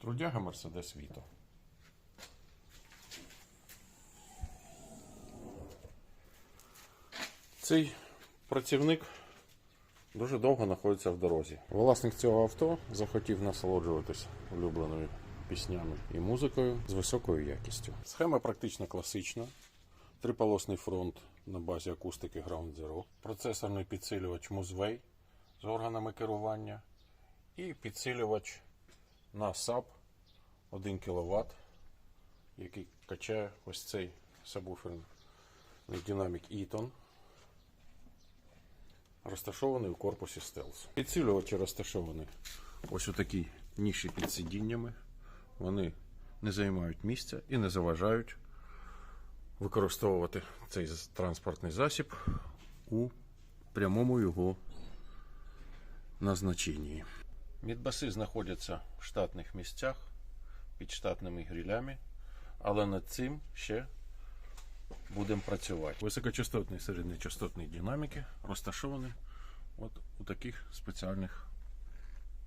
Трудяга Мерседес Віто. Цей працівник дуже довго знаходиться в дорозі. Власник цього авто захотів насолоджуватись улюбленими піснями і музикою з високою якістю. Схема практично класична. Триполосний фронт на базі акустики Ground Zero, процесорний підсилювач Muzway з органами керування і підсилювач на SAP 1 кВт, який качає ось цей сабвуферний динамік Eaton, розташований у корпусі Stealth. Підсилювачі розташовані ось у такій ніші під сидіннями. Вони не займають місця і не заважають використовувати цей транспортний засіб у прямому його назначенні. Мідбаси знаходяться в штатних місцях під штатними грілями, але над цим ще будемо працювати. Високочастотні і середньочастотні динаміки розташовані от у таких спеціальних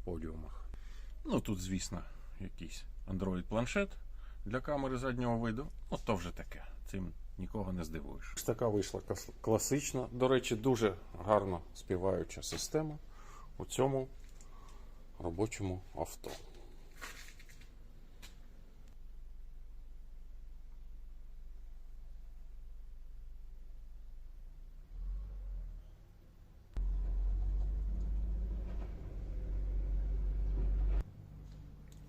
подіумах. Ну тут, звісно, якийсь Android-планшет для камери заднього виду. Ну, то вже таке. Цим нікого не здивуєш. Ось така вийшла класична, до речі, дуже гарно співаюча система у цьому робочому авто.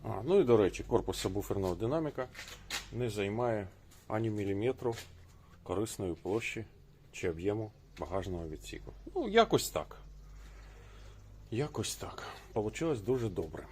А, ну і до речі, корпус сабвуферного динаміка не займає ані міліметру корисної площі чи об'єму багажного відсіку. Ну, якось так. Якось так. Получилось дуже добре.